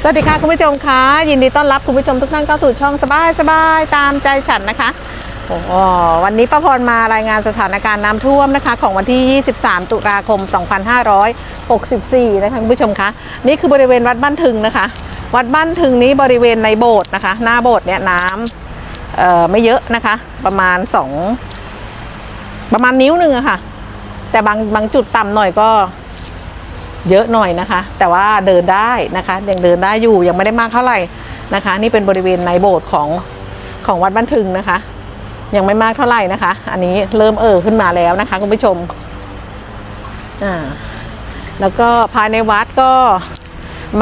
สวัสดีค่ะคุณผู้ชมคะยินดีต้อนรับคุณผู้ชมทุกท่านเข้าสู่ช่องสบายสบายตามใจฉันนะคะโอ้วันนี้ป้าพรมารายงานสถานการณ์น้ำท่วมนะคะ ของวันที่ 23 ตุลาคม 2564 นะคะคุณผู้ชมคะนี่คือบริเวณวัดบ้านถึงนะคะ วัดบ้านถึงนี้บริเวณในโบสถ์นะคะ หน้าโบสถ์เนี่ยน้ำเอ่อไม่เยอะนะคะ ประมาณ 2 ประมาณนิ้วหนึ่งอะค่ะ แต่บางบางจุดต่ำหน่อยก็ เยอะหน่อยนะคะ แต่ว่าเดินได้นะคะยังเดินได้อยู่ยังไม่ได้มากเท่าไหร่นะคะ นี่เป็นบริเวณในโบสถ์ของของวัดบ้านทึงนะคะ ยังไม่มากเท่าไหร่นะคะ อันนี้เริ่มเอ่อขึ้นมาแล้วนะคะคุณผู้ชมอ่าแล้วก็ภายในวัดก็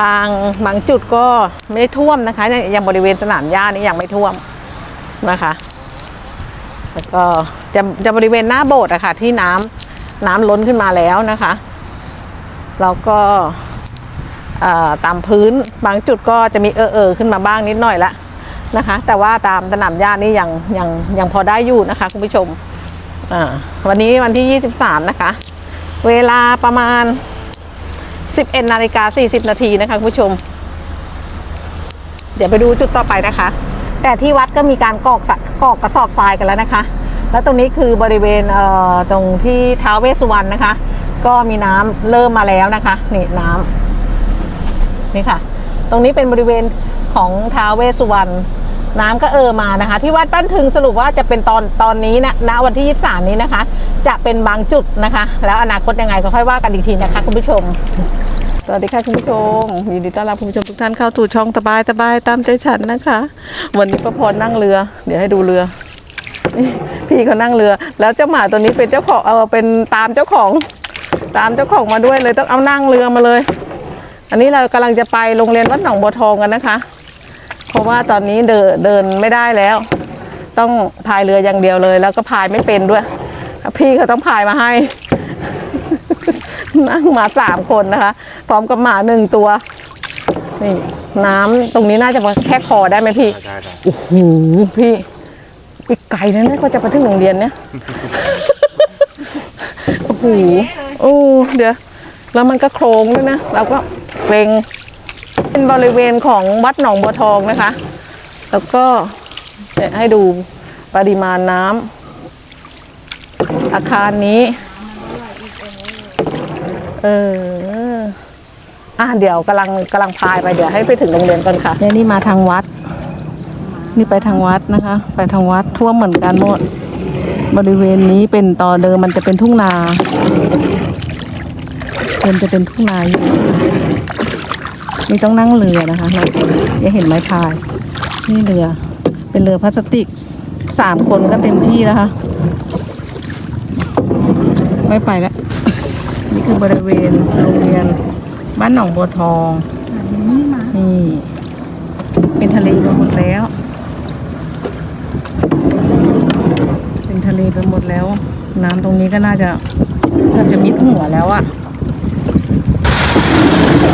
บางบางจุดก็ไม่ได้ท่วมนะคะยังบริเวณสนามหญ้านี่ยังไม่ท่วมนะคะ แล้วก็จะจะบริเวณหน้าโบสถ์อะค่ะที่น้ำน้ำล้นขึ้นมาแล้วนะคะ แล้วก็ตามพื้นบางจุดก็จะมีเออเออขึ้นมาบ้างนิดหน่อยละนะคะ แต่ว่าตามสนามหญ้านี่ยังยังยังพอได้อยู่นะคะคุณผู้ชมวันนี้วันที่ 23 นะคะ เวลาประมาณ 11นาฬิกา40 นาทีนะคะคุณผู้ชม เดี๋ยวไปดูจุดต่อไปนะคะ แต่ที่วัดก็มีการกอกกอกกระสอบทรายกันแล้วนะคะ แล้วตรงนี้คือบริเวณเอ่อตรงที่ท้าวเวสสุวรรณนะคะ ก็มีน้ำเริ่มมาแล้วนะคะนี่น้ำนี่ค่ะ ตรงนี้เป็นบริเวณของท้าวเวสสุวรรณน้ำก็เออมานะคะ ที่วัดบ้านถึงสรุปว่าจะเป็นตอนตอนนี้นะณวันที่ 23 นี้นะคะ จะเป็นบางจุดนะคะ แล้วอนาคตยังไงก็ค่อยว่ากันอีกทีนะคะ คุณผู้ชมสวัสดีค่ะคุณผู้ชมยินดีต้อนรับคุณผู้ชมทุกท่านเข้าสู่ช่องสบายสบายตามใจฉันนะคะ วันนี้ป้าพรนั่งเรือ เดี๋ยวให้ดูเรือ พี่เขานั่งเรือ แล้วเจ้าหมาตัวนี้เป็นเจ้าของเออเป็นตามเจ้าของตามเจ้าของมาด้วยเลยต้องเอานั่งเรือมาเลย อันนี้เรากำลังจะไปโรงเรียนวัดหนองบัวทองกันนะคะ เพราะว่าตอนนี้เดินเดินไม่ได้แล้ว ต้องพายเรืออย่างเดียวเลย แล้วก็พายไม่เป็นด้วย พี่เขาต้องพายมาให้ นั่งมาสามคนนะคะ พร้อมกับหมาหนึ่งตัวนี่น้ำตรงนี้น่าจะมาแค่คอได้ไหมพี่ได้ได้โอ้โหพี่ อีกไกลนะเนี่ยก็จะไปถึงโรงเรียนเนี่ยโอ้โหโอ้เดี๋ยวแล้วมันก็โครงด้วยนะเราก็เกรงเป็นบริเวณของวัดหนองบัวทองนะคะ แล้วก็เดี๋ยวให้ดูปริมาณน้ำอาคารนี้เอออะเดี๋ยวกำลังกำลังพายไปเดี๋ยวให้ไปถึงโรงเรียนก่อนค่ะเนี่ยนี่มาทางวัด นี่ไปทางวัดนะคะ ไปทางวัดท่วมเหมือนกันหมด บริเวณนี้เป็นต่อเดิมมันจะเป็นทุ่งนาเดิมจะเป็นทุ่งนาอยู่นี่ต้องนั่งเรือนะคะเราจะเห็นไม้พาย นี่เรือ เป็นเรือพลาสติกสามคนก็เต็มที่แล้วค่ะไม่ไปแล้ว นี่คือบริเวณโรงเรียนบ้านหนองบัวทอง นี่เป็นทะเลไปหมดแล้ว เป็นทะเล ไปหมดแล้ว น้ำตรงนี้ก็น่าจะแทบจะมิดหัวแล้วอะ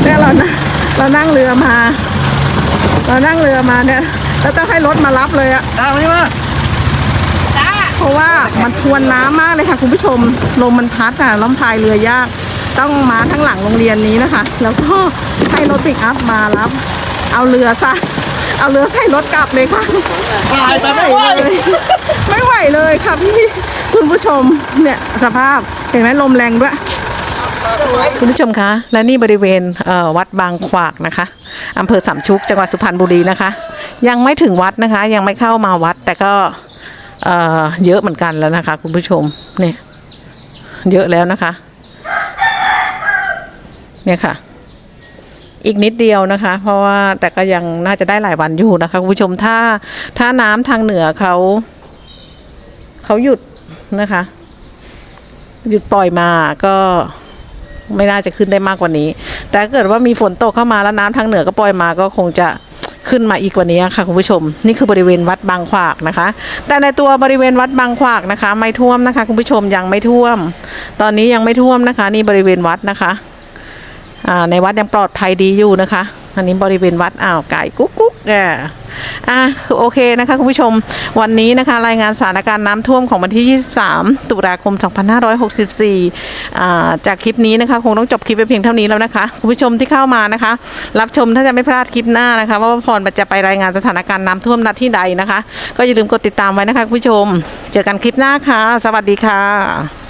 เนี่ยเรานะเรานั่งเรือมา เรานั่งเรือมาเนี่ย แล้วต้องให้รถมารับเลยอะตามนี่มาเพราะว่ามันทวนน้ำมากเลยค่ะคุณผู้ชม ลมมันพัดอะล้มพายเรือยาก ต้องมาข้างหลังโรงเรียนนี้นะคะ แล้วก็ให้รถปิกอัพมารับ เอาเรือซะ เอาเรือใส่รถกลับเลยค่ะตายไปไม่ไหวเลยไม่ไหวเลยค่ะพี่คุณผู้ชมเนี่ยสภาพเห็นไหมลมแรงด้วยคุณผู้ชมคะ และนี่บริเวณเอ่อวัดบางขวากนะคะอำเภอสามชุกจังหวัดสุพรรณบุรีนะคะ ยังไม่ถึงวัดนะคะ ยังไม่เข้ามาวัดแต่ก็เอ่อเยอะเหมือนกันแล้วนะคะ คุณผู้ชมเนี่ยเยอะแล้วนะคะ เนี่ยค่ะ อีกนิดเดียวนะคะ เพราะว่าแต่ก็ยังน่าจะได้หลายวันอยู่นะคะคุณผู้ชมถ้าถ้าน้ำทางเหนือเขาเขาหยุดนะคะ หยุดปล่อยมาก็ไม่น่าจะขึ้นได้มากกว่านี้ แต่เกิดว่ามีฝนตกเข้ามาแล้วน้ำทางเหนือก็ปล่อยมาก็คงจะขึ้นมาอีกกว่านี้ค่ะคุณผู้ชม นี่คือบริเวณวัดบางขวากนะคะ แต่ในตัวบริเวณวัดบางขวากนะคะ ไม่ท่วมนะคะ คุณผู้ชมยังไม่ท่วม ตอนนี้ยังไม่ท่วมนะคะ นี่บริเวณวัดนะคะ ในวัดยังปลอดภัยดีอยู่นะคะ อันนี้บริเวณวัดอ่าวไก่กุ๊กกุ๊กอะอะโอเคนะคะคุณผู้ชมวันนี้นะคะรายงานสถานการณ์น้ำท่วมของวันที่ 23 ตุลาคม 2564อ่าจากคลิปนี้นะคะคงต้องจบคลิปไปเพียงเท่านี้แล้วนะคะ คุณผู้ชมที่เข้ามานะคะ รับชมถ้าจะไม่พลาดคลิปหน้านะคะว่าพรจะไปรายงานสถานการณ์น้ำท่วมณที่ใดนะคะ ก็อย่าลืมกดติดตามไว้นะคะคุณผู้ชม เจอกันคลิปหน้าค่ะ สวัสดีค่ะ